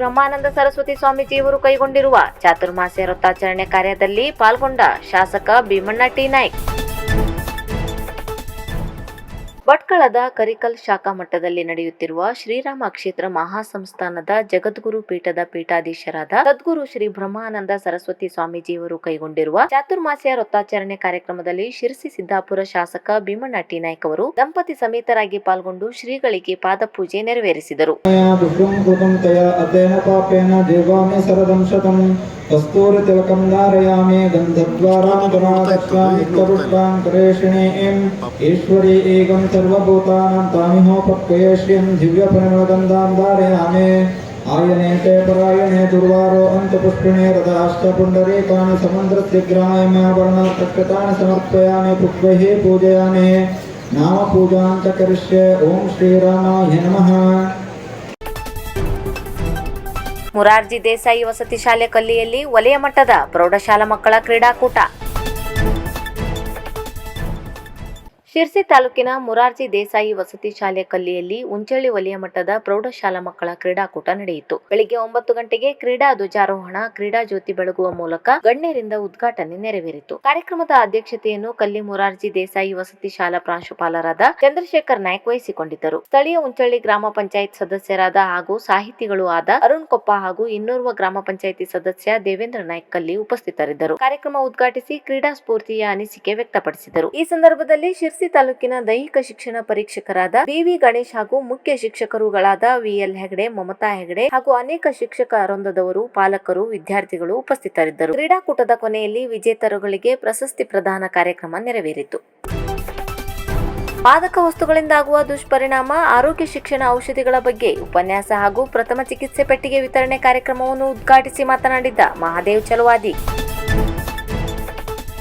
ಬ್ರಹ್ಮಾನಂದ ಸರಸ್ವತಿ ಸ್ವಾಮೀಜಿಯವರು ಕೈಗೊಂಡಿರುವ ಚಾತುರ್ಮಾಸ್ಯ ವೃತ್ತಾಚರಣೆ ಕಾರ್ಯದಲ್ಲಿ ಪಾಲ್ಗೊಂಡ ಶಾಸಕ ಭೀಮಣ್ಣ ಟಿ ನಾಯ್ಕ್. ಭಟ್ಕಳದ ಕರಿಕಲ್ ಶಾಖಾ ಮಟ್ಟದಲ್ಲಿ ನಡೆಯುತ್ತಿರುವ ಶ್ರೀರಾಮ ಕ್ಷೇತ್ರ ಮಹಾಸಂಸ್ಥಾನದ ಜಗದ್ಗುರು ಪೀಠದ ಪೀಠಾಧೀಶರಾದ ಸದ್ಗುರು ಶ್ರೀ ಬ್ರಹ್ಮಾನಂದ ಸರಸ್ವತಿ ಸ್ವಾಮೀಜಿಯವರು ಕೈಗೊಂಡಿರುವ ಚಾತುರ್ಮಾಸ್ಯ ವೃತ್ತಾಚರಣೆ ಕಾರ್ಯಕ್ರಮದಲ್ಲಿ ಶಿರಸಿ ಸಿದ್ದಾಪುರ ಶಾಸಕ ಭೀಮಣ್ಣ ಟಿ ನಾಯ್ಕ್ ಅವರು ದಂಪತಿ ಸಮೇತರಾಗಿ ಪಾಲ್ಗೊಂಡು ಶ್ರೀಗಳಿಗೆ ಪಾದಪೂಜೆ ನೆರವೇರಿಸಿದರು. कस्तूरतिलकं धारयामि गन्धद्वारामपरागत्वानित्यपुष्पाङ्करेषिणीम् ईश्वरी एकं सर्वभूतानां तामिहोपक्वये श्रियं दिव्यपरिमलगन्धां धारयामि आयने ते परायणे दुर्वारो अन्तपुष्पिणे रथाश्च पुण्डरीकाणि समुद्रस्य ग्रामयमावर्णार्थकृतानि समर्पयामि, पुष्पैः पूजयामि। नामपूजां च करिष्ये, ॐ श्रीरामाय नमः। ಮುರಾರ್ಜಿ ದೇಸಾಯಿ ವಸತಿ ಶಾಲೆ ಕಲ್ಲಿಯಲ್ಲಿ ವಲಯ ಮಟ್ಟದ ಪ್ರೌಢಶಾಲಾ ಮಕ್ಕಳ ಕ್ರೀಡಾಕೂಟ. ಶಿರ್ಸಿ ತಾಲೂಕಿನ ಮುರಾರ್ಜಿ ದೇಸಾಯಿ ವಸತಿ ಶಾಲೆ ಕಲ್ಲಿಯಲ್ಲಿ ಉಂಚಳ್ಳಿ ವಲಯ ಮಟ್ಟದ ಪ್ರೌಢಶಾಲಾ ಮಕ್ಕಳ ಕ್ರೀಡಾಕೂಟ ನಡೆಯಿತು. ಬೆಳಿಗ್ಗೆ ಒಂಬತ್ತು ಗಂಟೆಗೆ ಕ್ರೀಡಾ ಧ್ವಜಾರೋಹಣ, ಕ್ರೀಡಾ ಜ್ಯೋತಿ ಬೆಳಗುವ ಮೂಲಕ ಗಣ್ಯರಿಂದ ಉದ್ಘಾಟನೆ ನೆರವೇರಿತು. ಕಾರ್ಯಕ್ರಮದ ಅಧ್ಯಕ್ಷತೆಯನ್ನು ಕಲ್ಲಿ ಮುರಾರ್ಜಿ ದೇಸಾಯಿ ವಸತಿ ಶಾಲಾ ಪ್ರಾಂಶುಪಾಲರಾದ ಚಂದ್ರಶೇಖರ್ ನಾಯ್ಕ ವಹಿಸಿಕೊಂಡಿದ್ದರು. ಸ್ಥಳೀಯ ಉಂಚಳ್ಳಿ ಗ್ರಾಮ ಪಂಚಾಯತ್ ಸದಸ್ಯರಾದ ಹಾಗೂ ಸಾಹಿತಿಗಳು ಆದ ಅರುಣ್ ಕೊಪ್ಪ ಹಾಗೂ ಇನ್ನೋರ್ವ ಗ್ರಾಮ ಪಂಚಾಯಿತಿ ಸದಸ್ಯ ದೇವೇಂದ್ರ ನಾಯ್ಕ್ ಕಲ್ಲಿ ಉಪಸ್ಥಿತರಿದ್ದರು. ಕಾರ್ಯಕ್ರಮ ಉದ್ಘಾಟಿಸಿ ಕ್ರೀಡಾ ಸ್ಫೂರ್ತಿಯ ಅನಿಸಿಕೆ ವ್ಯಕ್ತಪಡಿಸಿದರು. ಈ ಸಂದರ್ಭದಲ್ಲಿ ಶಿರ್ಸಿ ತಾಲೂಕಿನ ದೈಹಿಕ ಶಿಕ್ಷಣ ಪರೀಕ್ಷಕರಾದ ಬಿವಿ ಗಣೇಶ್ ಹಾಗೂ ಮುಖ್ಯ ಶಿಕ್ಷಕರುಗಳಾದ ವಿಎಲ್ ಹೆಗಡೆ, ಮಮತಾ ಹೆಗಡೆ ಹಾಗೂ ಅನೇಕ ಶಿಕ್ಷಕ ವೃಂದದವರು ಪಾಲಕರು, ವಿದ್ಯಾರ್ಥಿಗಳು ಉಪಸ್ಥಿತರಿದ್ದರು. ಕ್ರೀಡಾಕೂಟದ ಕೊನೆಯಲ್ಲಿ ವಿಜೇತರುಗಳಿಗೆ ಪ್ರಶಸ್ತಿ ಪ್ರದಾನ ಕಾರ್ಯಕ್ರಮ ನೆರವೇರಿತು. ಮಾದಕ ವಸ್ತುಗಳಿಂದಾಗುವ ದುಷ್ಪರಿಣಾಮ, ಆರೋಗ್ಯ ಶಿಕ್ಷಣ ಔಷಧಿಗಳ ಬಗ್ಗೆ ಉಪನ್ಯಾಸ ಹಾಗೂ ಪ್ರಥಮ ಚಿಕಿತ್ಸೆ ಪೆಟ್ಟಿಗೆ ವಿತರಣೆ ಕಾರ್ಯಕ್ರಮವನ್ನು ಉದ್ಘಾಟಿಸಿ ಮಾತನಾಡಿದ ಮಹಾದೇವ್ ಚಲವಾದಿ.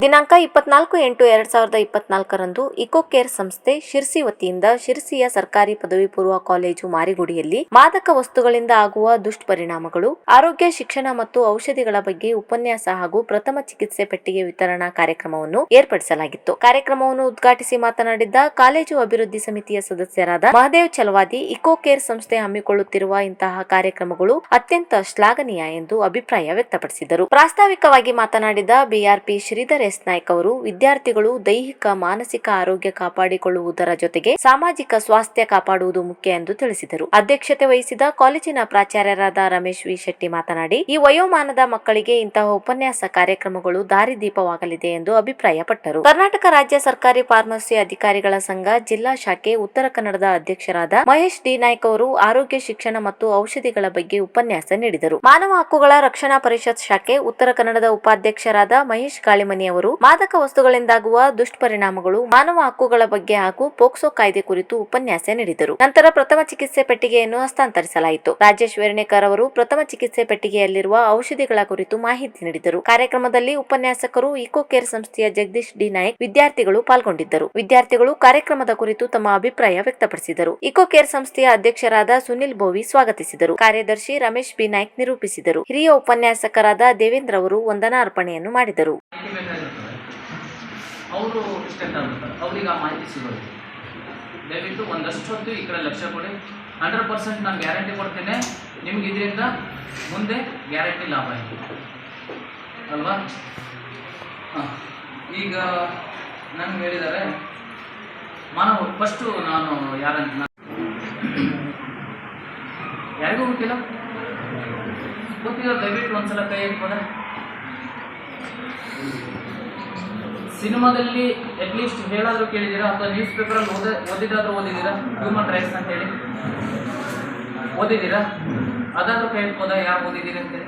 ದಿನಾಂಕ ಇಪ್ಪತ್ನಾಲ್ಕು ಎಂಟು ಎರಡ್ ಸಾವಿರದ ಇಪ್ಪತ್ನಾಲ್ಕರಂದು ಇಕೋ ಕೇರ್ ಸಂಸ್ಥೆ ಶಿರ್ಸಿ ವತಿಯಿಂದ ಶಿರ್ಸಿಯ ಸರ್ಕಾರಿ ಪದವಿ ಪೂರ್ವ ಕಾಲೇಜು ಮಾರಿಗುಡಿಯಲ್ಲಿ ಮಾದಕ ವಸ್ತುಗಳಿಂದ ಆಗುವ ದುಷ್ಪರಿಣಾಮಗಳು, ಆರೋಗ್ಯ, ಶಿಕ್ಷಣ ಮತ್ತು ಔಷಧಿಗಳ ಬಗ್ಗೆ ಉಪನ್ಯಾಸ ಹಾಗೂ ಪ್ರಥಮ ಚಿಕಿತ್ಸೆ ಪೆಟ್ಟಿಗೆ ವಿತರಣಾ ಕಾರ್ಯಕ್ರಮವನ್ನು ಏರ್ಪಡಿಸಲಾಗಿತ್ತು. ಕಾರ್ಯಕ್ರಮವನ್ನು ಉದ್ಘಾಟಿಸಿ ಮಾತನಾಡಿದ್ದ ಕಾಲೇಜು ಅಭಿವೃದ್ಧಿ ಸಮಿತಿಯ ಸದಸ್ಯರಾದ ಮಹದೇವ್ ಚಲವಾದಿ, ಇಕೋ ಕೇರ್ ಸಂಸ್ಥೆ ಹಮ್ಮಿಕೊಳ್ಳುತ್ತಿರುವ ಇಂತಹ ಕಾರ್ಯಕ್ರಮಗಳು ಅತ್ಯಂತ ಶ್ಲಾಘನೀಯ ಎಂದು ಅಭಿಪ್ರಾಯ ವ್ಯಕ್ತಪಡಿಸಿದರು. ಪ್ರಾಸ್ತಾವಿಕವಾಗಿ ಮಾತನಾಡಿದ ಬಿಆರ್ಪಿ ಶ್ರೀಧರ್ ನಾಯ್ಕ್ ಅವರು ವಿದ್ಯಾರ್ಥಿಗಳು ದೈಹಿಕ, ಮಾನಸಿಕ ಆರೋಗ್ಯ ಕಾಪಾಡಿಕೊಳ್ಳುವುದರ ಜೊತೆಗೆ ಸಾಮಾಜಿಕ ಸ್ವಾಸ್ಥ್ಯ ಕಾಪಾಡುವುದು ಮುಖ್ಯ ಎಂದು ತಿಳಿಸಿದರು. ಅಧ್ಯಕ್ಷತೆ ವಹಿಸಿದ ಕಾಲೇಜಿನ ಪ್ರಾಚಾರ್ಯರಾದ ರಮೇಶ್ ವಿ. ಶೆಟ್ಟಿ ಮಾತನಾಡಿ, ಈ ವಯೋಮಾನದ ಮಕ್ಕಳಿಗೆ ಇಂತಹ ಉಪನ್ಯಾಸ ಕಾರ್ಯಕ್ರಮಗಳು ದಾರಿದೀಪವಾಗಲಿದೆ ಎಂದು ಅಭಿಪ್ರಾಯಪಟ್ಟರು. ಕರ್ನಾಟಕ ರಾಜ್ಯ ಸರ್ಕಾರಿ ಫಾರ್ಮಸಿ ಅಧಿಕಾರಿಗಳ ಸಂಘ ಜಿಲ್ಲಾ ಶಾಖೆ ಉತ್ತರ ಕನ್ನಡದ ಅಧ್ಯಕ್ಷರಾದ ಮಹೇಶ್ ಡಿ. ನಾಯ್ಕ್ ಅವರು ಆರೋಗ್ಯ, ಶಿಕ್ಷಣ ಮತ್ತು ಔಷಧಿಗಳ ಬಗ್ಗೆ ಉಪನ್ಯಾಸ ನೀಡಿದರು. ಮಾನವ ಹಕ್ಕುಗಳ ರಕ್ಷಣಾ ಪರಿಷತ್ ಶಾಖೆ ಉತ್ತರ ಕನ್ನಡದ ಉಪಾಧ್ಯಕ್ಷರಾದ ಮಹೇಶ್ ಗಾಳಿಮನಿ ಅವರು, ಮಾದಕ ವಸ್ತುಗಳಿಂದಾಗುವ ದುಷ್ಪರಿಣಾಮಗಳು, ಮಾನವ ಹಕ್ಕುಗಳ ಬಗ್ಗೆ ಹಾಗೂ ಪೋಕ್ಸೋ ಕಾಯ್ದೆ ಕುರಿತು ಉಪನ್ಯಾಸ ನೀಡಿದರು. ನಂತರ ಪ್ರಥಮ ಚಿಕಿತ್ಸೆ ಪೆಟ್ಟಿಗೆಯನ್ನು ಹಸ್ತಾಂತರಿಸಲಾಯಿತು. ರಾಜೇಶ್ ವೇರ್ಣೇಕರ್ ಅವರು ಪ್ರಥಮ ಚಿಕಿತ್ಸೆ ಪೆಟ್ಟಿಗೆಯಲ್ಲಿರುವ ಔಷಧಿಗಳ ಕುರಿತು ಮಾಹಿತಿ ನೀಡಿದರು. ಕಾರ್ಯಕ್ರಮದಲ್ಲಿ ಉಪನ್ಯಾಸಕರು ಇಕೋ ಕೇರ್ ಸಂಸ್ಥೆಯ ಜಗದೀಶ್ ಡಿ. ನಾಯಕ್, ವಿದ್ಯಾರ್ಥಿಗಳು ಪಾಲ್ಗೊಂಡಿದ್ದರು. ವಿದ್ಯಾರ್ಥಿಗಳು ಕಾರ್ಯಕ್ರಮದ ಕುರಿತು ತಮ್ಮ ಅಭಿಪ್ರಾಯ ವ್ಯಕ್ತಪಡಿಸಿದರು. ಇಕೋ ಕೇರ್ ಸಂಸ್ಥೆಯ ಅಧ್ಯಕ್ಷರಾದ ಸುನಿಲ್ ಬೋವಿ ಸ್ವಾಗತಿಸಿದರು. ಕಾರ್ಯದರ್ಶಿ ರಮೇಶ್ ಬಿ. ನಾಯ್ಕ್ ನಿರೂಪಿಸಿದರು. ಹಿರಿಯ ಉಪನ್ಯಾಸಕರಾದ ದೇವೇಂದ್ರ ಅವರು ವಂದನಾ ಅರ್ಪಣೆಯನ್ನು ಮಾಡಿದರು. ಅವರು ಇಷ್ಟೆಂತ ಆಗ್ಬಿಡ್ತಾರೆ ಅವ್ರಿಗೆ ಆ ಮಾಹಿತಿ ಸಿಗೋದು. ದಯವಿಟ್ಟು ಒಂದಷ್ಟು ಹೊತ್ತು ಈ ಕಡೆ ಲಕ್ಷ ಕೊಡಿ. ಹಂಡ್ರೆಡ್ ಪರ್ಸೆಂಟ್ ನಾನು ಗ್ಯಾರಂಟಿ ಕೊಡ್ತೇನೆ. ನಿಮ್ಗೆ ಇದರಿಂದ ಮುಂದೆ ಗ್ಯಾರಂಟಿ ಲಾಭ ಇದೆ. ಅಲ್ವಾ? ಈಗ ನನಗೆ ಹೇಳಿದ್ದಾರೆ ಮಾನವ ಫಸ್ಟು ನಾನು ಯಾರಂತ ಯಾರಿಗೂ ಗೊತ್ತಿಲ್ಲ? ಗೊತ್ತಿಲ್ಲ, ದಯವಿಟ್ಟು ಒಂದ್ಸಲ ಕೈ ಎತ್ಬೋದಾ ಸಿನಿಮಾದಲ್ಲಿ ಅಟ್ಲೀಸ್ಟ್ ಹೇಳಾದ್ರೂ ಕೇಳಿದ್ದೀರಾ? ಅಥವಾ ನ್ಯೂಸ್ ಪೇಪರಲ್ಲಿ ಓದ ಓದಿದಾದರೂ ಓದಿದ್ದೀರಾ? ಹ್ಯೂಮನ್ ರೈಟ್ಸ್ ಅಂತ ಹೇಳಿ? ಓದಿದ್ದೀರಾ? ಅದಾದ್ರೂ ಕೈ ಎತ್ಬೋದಾ ಯಾರು ಓದಿದ್ದೀರಿ ಅಂತೇಳಿ